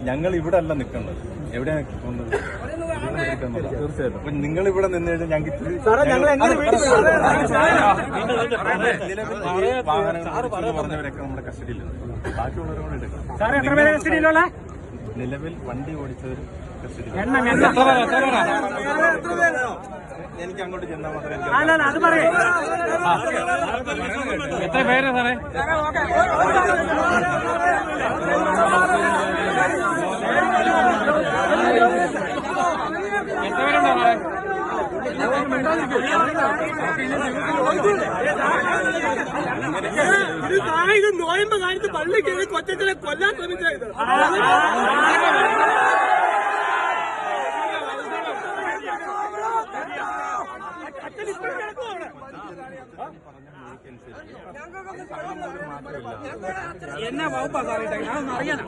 ഞങ്ങൾ ഇവിടെ അല്ല നിൽക്കേണ്ടത് എവിടെയാണ് നിൽക്കുന്നത് തീർച്ചയായിട്ടും. അപ്പൊ നിങ്ങൾ ഇവിടെ നിന്ന് കഴിഞ്ഞാൽ ഞങ്ങൾക്ക് വാഹനങ്ങൾ പറഞ്ഞവരൊക്കെ നമ്മുടെ കസ്റ്റഡിയിലുണ്ട്. നിലവിൽ വണ്ടി എണ്ണം എനിക്ക് അങ്ങോട്ട് ചെന്നാൽ മാത്രമേ എത്ര പേരാ സാറേ എത്ര പേരുണ്ടോ സാറേ ഇത് നോയമ്പ് കാലത്ത് പള്ളി കയറി കൊച്ചത്തിനെ കൊല്ലാൻ ശ്രമിച്ചത് എന്നാ വകുപ്പാ സാറേ ഞാനൊന്ന് അറിയാനാ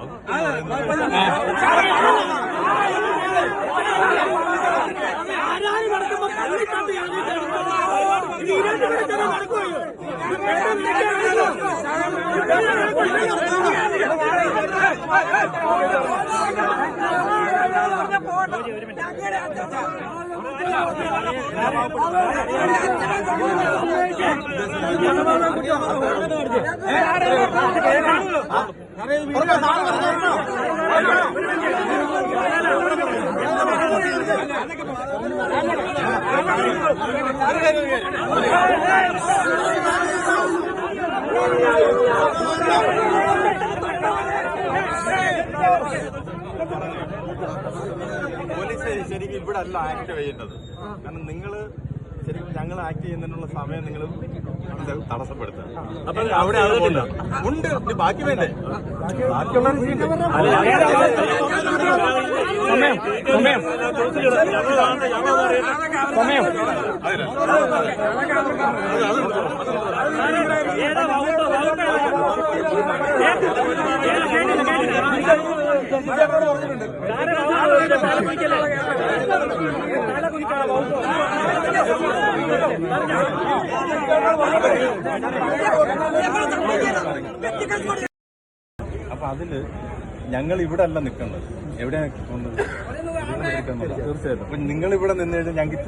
അതൊക്കെ പോലീസ് ശരിക്കും ഇവിടെ അല്ല ആക്ട് ചെയ്യേണ്ടത്. കാരണം നിങ്ങൾ ശരിക്കും ഞങ്ങൾ ആക്ട് ചെയ്യുന്നതിനുള്ള സമയം നിങ്ങൾ തടസ്സപ്പെടുത്തുക. അപ്പൊ അവിടെ ഉണ്ട് ബാക്കി വേണ്ടേ? സമയം സമയം അപ്പൊ അതിൽ ഞങ്ങൾ ഇവിടെ അല്ല നിൽക്കേണ്ടത്? എവിടെയാണ് നിൽക്കുന്നത് തീർച്ചയായിട്ടും. അപ്പൊ നിങ്ങൾ ഇവിടെ നിന്ന് കഴിഞ്ഞാൽ ഞങ്ങൾക്ക്